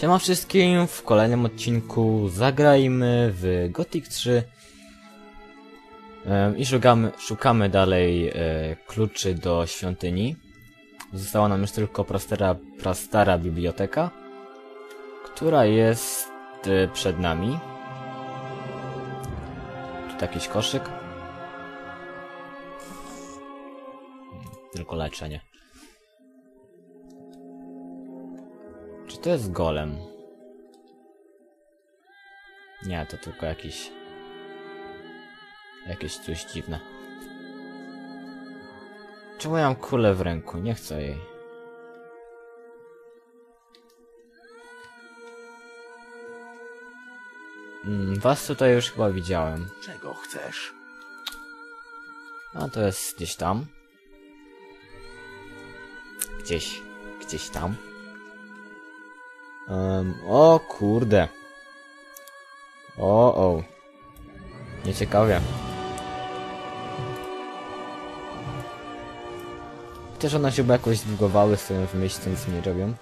Siema wszystkim, w kolejnym odcinku zagrajmy w Gothic 3 Em, i szukamy, szukamy dalej e, kluczy do świątyni. Została nam już tylko prastara, prastara biblioteka, która jest e, przed nami. Tu jakiś koszyk. Tylko leczenie. Czy to jest golem? Nie, to tylko jakiś... Jakieś coś dziwne. Czemu ja mam kulę w ręku? Nie chcę jej. Mm, was tutaj już chyba widziałem. Czego chcesz? A to jest gdzieś tam. Gdzieś, gdzieś tam. Em, o kurde. O, o. Nieciekawie. Chociaż one się chyba jakoś zbugowały, stoją w miejscu, nic nie robią.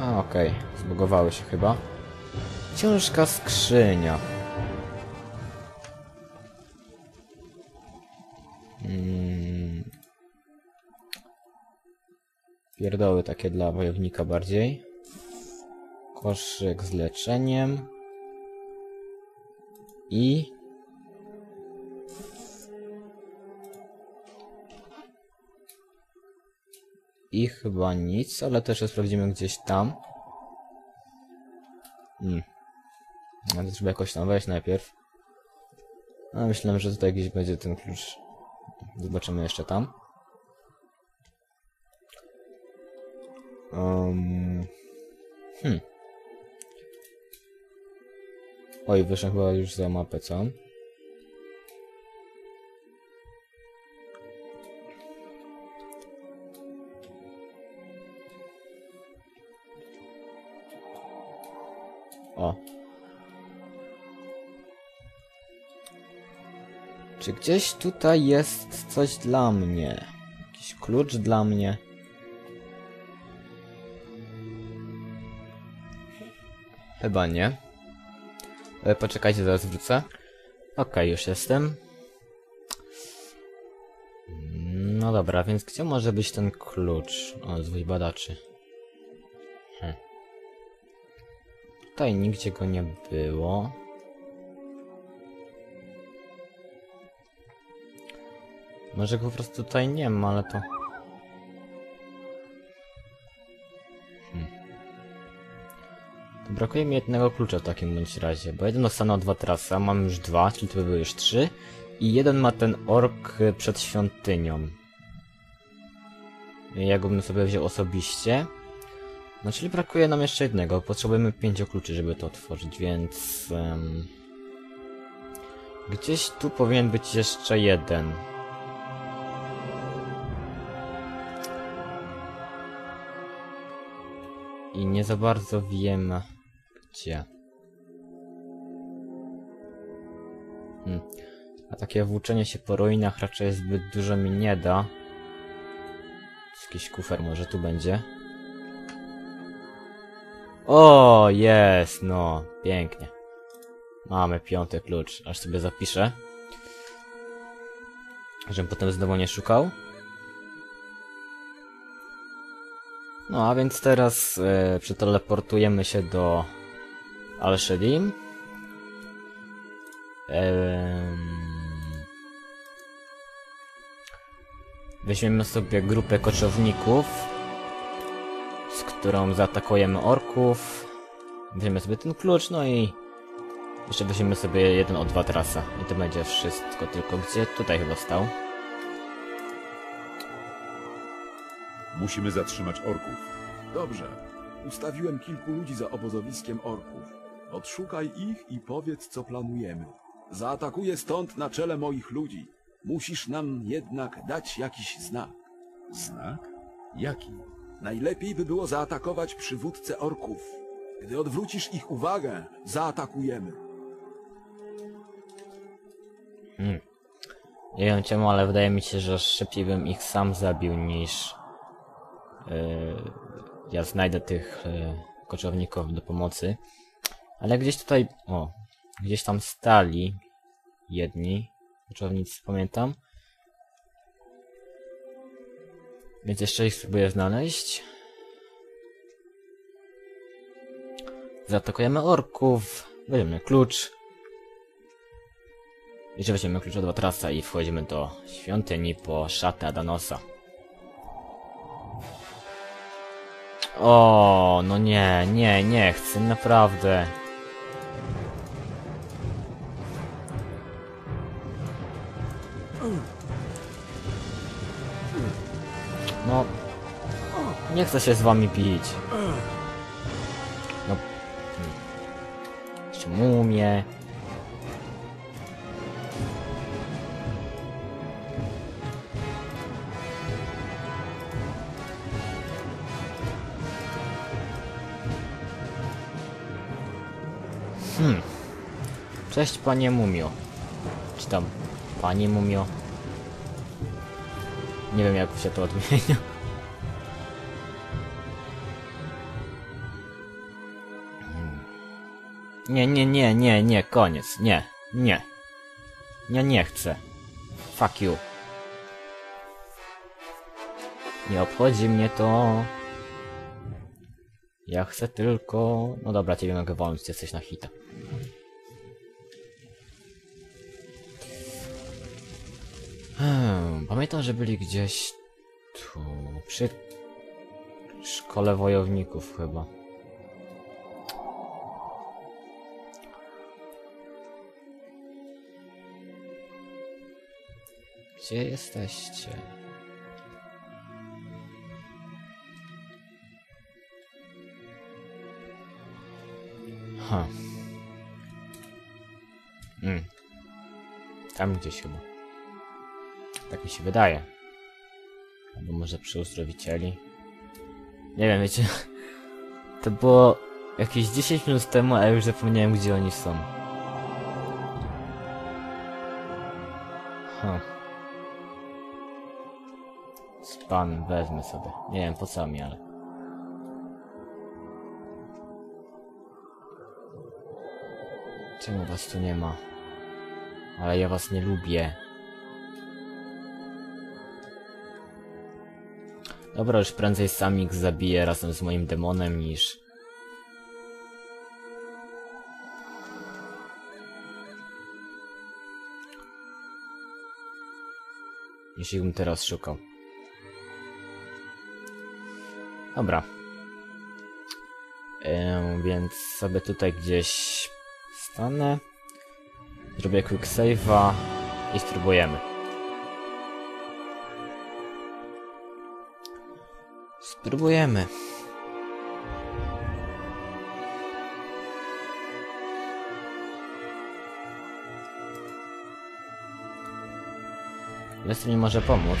A, okej. Zbugowały się chyba. Ciężka skrzynia. Mm. Pierdoły takie dla wojownika bardziej. Koszyk z leczeniem. I... I chyba nic, ale też je sprawdzimy gdzieś tam. Hmm. Trzeba jakoś tam wejść najpierw. A myślałem, że tutaj gdzieś będzie ten klucz. Zobaczymy jeszcze tam. Um. Hmm. Oj, wyszedł chyba już za mapę, co? Czy gdzieś tutaj jest coś dla mnie? Jakiś klucz dla mnie? Chyba nie. E, poczekajcie, zaraz wrócę. Okej, już jestem. No dobra, więc gdzie może być ten klucz? O, zwój badaczy. Hm. Tutaj nigdzie go nie było. Może go po prostu tutaj nie ma, ale to... Hmm. To brakuje mi jednego klucza w takim bądź razie, bo jeden dostanę dwa trasy, a mam już dwa, czyli to by były już trzy. I jeden ma ten ork y, przed świątynią. Ja go bym sobie wziął osobiście. No czyli brakuje nam jeszcze jednego, potrzebujemy pięciu kluczy, żeby to otworzyć, więc... em, Gdzieś tu powinien być jeszcze jeden. I nie za bardzo wiem gdzie. Hmm. A takie włóczenie się po ruinach raczej zbyt dużo mi nie da. Jakiś kufer może tu będzie. O, jest, no, pięknie. Mamy piąty klucz, aż sobie zapiszę. Żebym potem znowu nie szukał. No, a więc teraz e, przeteleportujemy się do Al-Shedim. Em, Weźmiemy sobie grupę koczowników, z którą zaatakujemy orków. Weźmiemy sobie ten klucz, no i jeszcze weźmiemy sobie jeden o dwa trasa. I to będzie wszystko, tylko gdzie? Tutaj chyba stał. Musimy zatrzymać orków. Dobrze. Ustawiłem kilku ludzi za obozowiskiem orków. Odszukaj ich i powiedz, co planujemy. Zaatakuję stąd na czele moich ludzi. Musisz nam jednak dać jakiś znak. Znak? Jaki? Najlepiej by było zaatakować przywódcę orków. Gdy odwrócisz ich uwagę, zaatakujemy. Nie wiem czemu, ale wydaje mi się, że szybciej bym ich sam zabił niż ja znajdę tych yy, koczowników do pomocy. Ale gdzieś tutaj, o, gdzieś tam stali jedni koczownicy, pamiętam. Więc jeszcze ich spróbuję znaleźć. Zaatakujemy orków, weźmiemy klucz. Że weźmiemy klucz od Batrasa i wchodzimy do świątyni po szatę Adanosa. O, no nie, nie, nie chcę, naprawdę. No, nie chcę się z wami bić. No, jeszcze mumie. Cześć panie mumio. Czy tam panie mumio? Nie wiem jak się to odmienia. Nie, nie, nie, nie, nie, koniec. Nie, nie. Ja nie chcę. Fuck you. Nie obchodzi mnie to. Ja chcę tylko... No dobra, ciebie mogę wolność, jesteś na hita. Pamiętam, że byli gdzieś tu, przy szkole wojowników chyba. Gdzie jesteście? Ha. Mm. Tam gdzieś chyba. Tak mi się wydaje. Albo może przy uzdrowicieli. Nie wiem, wiecie. To było jakieś 10 minut temu, a już zapomniałem gdzie oni są. Ha. Span wezmę sobie. Nie wiem po co mi, ale. Czemu was tu nie ma? Ale ja was nie lubię. Dobra, już prędzej sam ich zabiję razem z moim demonem niż... Ich bym teraz szukał. Dobra. Więc sobie tutaj gdzieś stanę. Zrobię quick save'a i spróbujemy. Spróbujemy. Leslie mi może pomóc.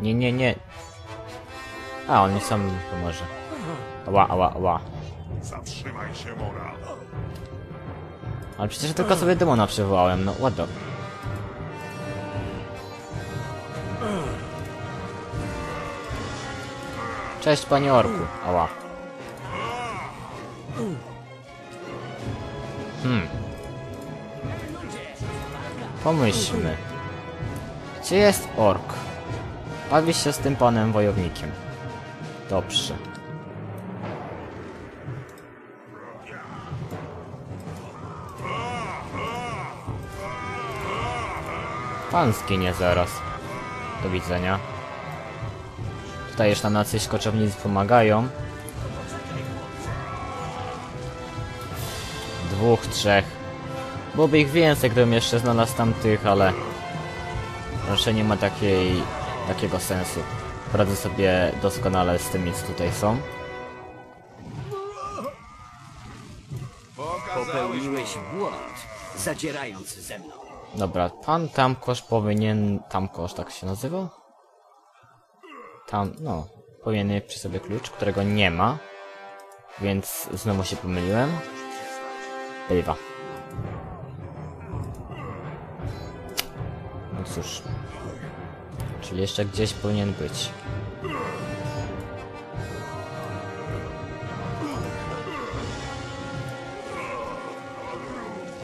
Nie, nie, nie. A, on mi sam pomoże. Ała, ała, ała. Zatrzymaj się, Mora. Ale przecież tylko sobie demona przywołałem, no what Cześć panie orku. Ała. Hmm. Pomyślmy. Gdzie jest ork? Bawi się z tym panem wojownikiem. Dobrze. Pan zginie zaraz. Do widzenia. Tutaj już nam jacyś koczownicy pomagają. Dwóch, trzech. Byłoby ich więcej, gdybym jeszcze znalazł tamtych, ale... Raczej nie ma takiej... takiego sensu. Poradzę sobie doskonale z tymi, co tutaj są. Popełniłeś błąd, zadzierając ze mną. Dobra, pan Tamkosz powinien... Tamkosz, tak się nazywał? Tam, no, powinien mieć przy sobie klucz, którego nie ma. Więc znowu się pomyliłem. Bywa. cóż. Czyli jeszcze gdzieś powinien być.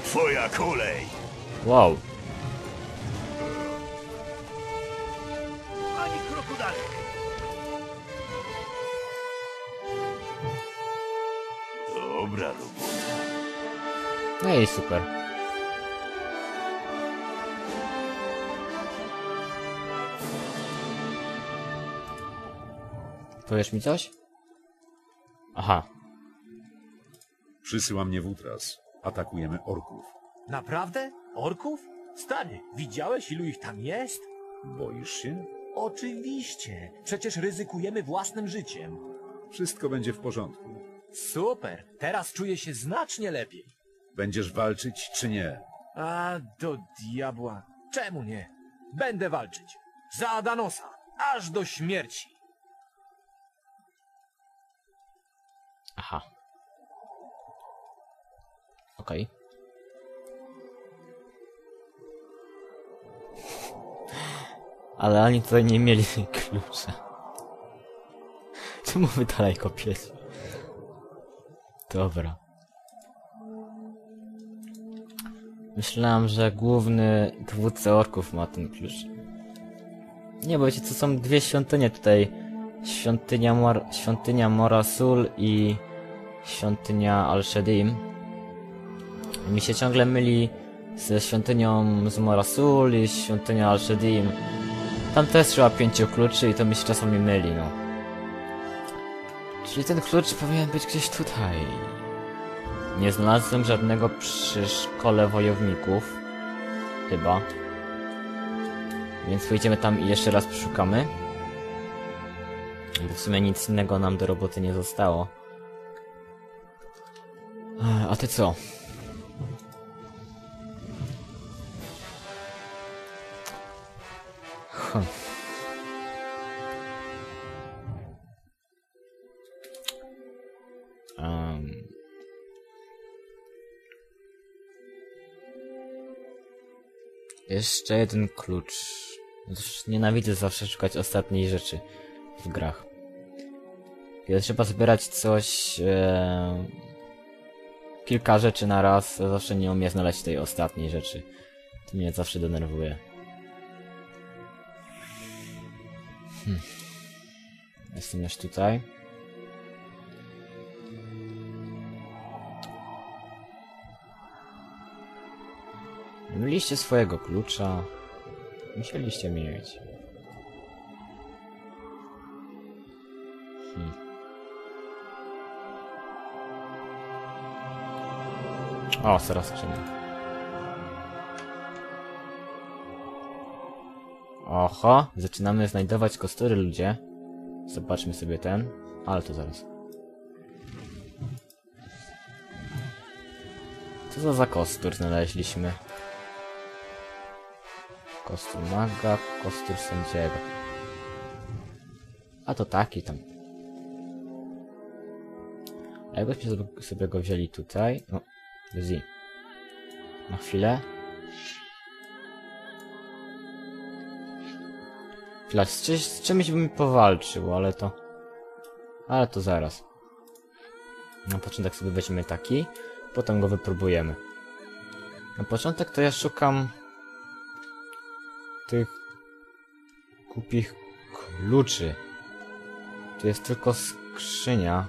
Twoja kolej! Wow. Kroku dalej. Dobra robota. No i super. Powiesz mi coś? Aha. Przysyła mnie Wutras. Atakujemy orków. Naprawdę? Orków? Stary, widziałeś ilu ich tam jest? Boisz się? Oczywiście. Przecież ryzykujemy własnym życiem. Wszystko będzie w porządku. Super. Teraz czuję się znacznie lepiej. Będziesz walczyć czy nie? A do diabła. Czemu nie? Będę walczyć. Za Adanosa. Aż do śmierci. Aha. Okej. Ale oni tutaj nie mieli klucza. Czemu wy dalej kopiecie? Dobra. Myślałem, że główny dowódca orków ma ten klucz. Nie, bo wiecie, to są dwie świątynie tutaj. Świątynia, Mor świątynia Morasul i świątynia Al-Shedim. Mi się ciągle myli ze świątynią z Morasul i świątynią Al-Shedim. Tam też trzeba pięciu kluczy i to mi się czasami myli, no. Czyli ten klucz powinien być gdzieś tutaj. Nie znalazłem żadnego przy szkole wojowników. Chyba. Więc pójdziemy tam i jeszcze raz przeszukamy. Bo w sumie nic innego nam do roboty nie zostało. A ty co? Em. Jeszcze jeden klucz. Zresztą Nienawidzę zawsze szukać ostatniej rzeczy w grach. Kiedy trzeba zbierać coś... E... Kilka rzeczy na raz, zawsze nie umiem znaleźć tej ostatniej rzeczy. To mnie zawsze denerwuje. Hmm. Jestem już tutaj. Mieliście swojego klucza. Musieliście mieć. Hmm. O, zaraz skrzynia. Oho, zaczynamy znajdować kostury ludzie. Zobaczmy sobie ten. Ale to zaraz. Co to za kostur znaleźliśmy? Kostur maga, kostur sędziego. A to taki tam. A jakbyśmy sobie- go wzięli tutaj... No, Zi. Na chwilę. Chwila, z, czy, z czymś bym powalczył, ale to... Ale to zaraz. Na początek sobie weźmiemy taki, potem go wypróbujemy. Na początek to ja szukam tych głupich kluczy. Tu jest tylko skrzynia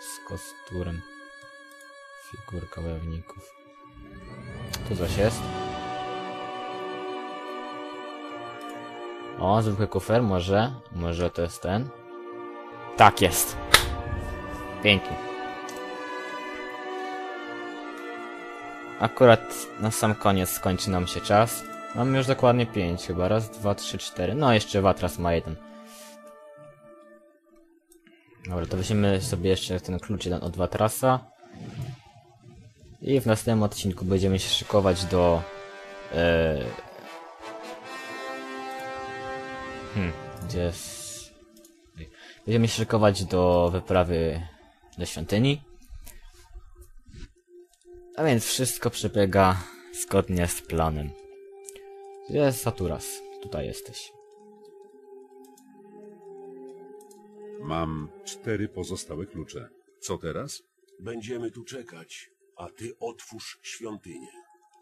z kosturem. Figurka wojowników. Tu coś jest. O, zwykły kufer, może. Może to jest ten. Tak jest. Pięknie. Akurat na sam koniec skończy nam się czas. Mamy już dokładnie 5 chyba. Raz, dwa, trzy, cztery. No, jeszcze Watras ma jeden. Dobra, to weźmiemy sobie jeszcze ten klucz jeden od Watrasa. I w następnym odcinku będziemy się szykować do... E... Hmm, gdzie jest... Będziemy się szykować do wyprawy do świątyni. A więc wszystko przebiega zgodnie z planem. Gdzie jest Saturas? Tutaj jesteś. Mam cztery pozostałe klucze. Co teraz? Będziemy tu czekać, a ty otwórz świątynię.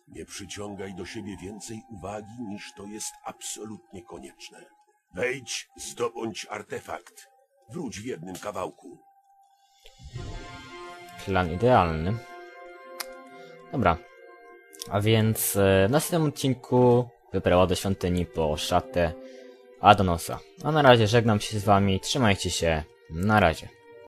Nie przyciągaj do siebie więcej uwagi, niż to jest absolutnie konieczne. Wejdź, zdobądź artefakt. Wróć w jednym kawałku. Plan idealny. Dobra. A więc e, w następnym odcinku wyprawa do świątyni po szatę Adonosa. A na razie żegnam się z wami. Trzymajcie się. Na razie.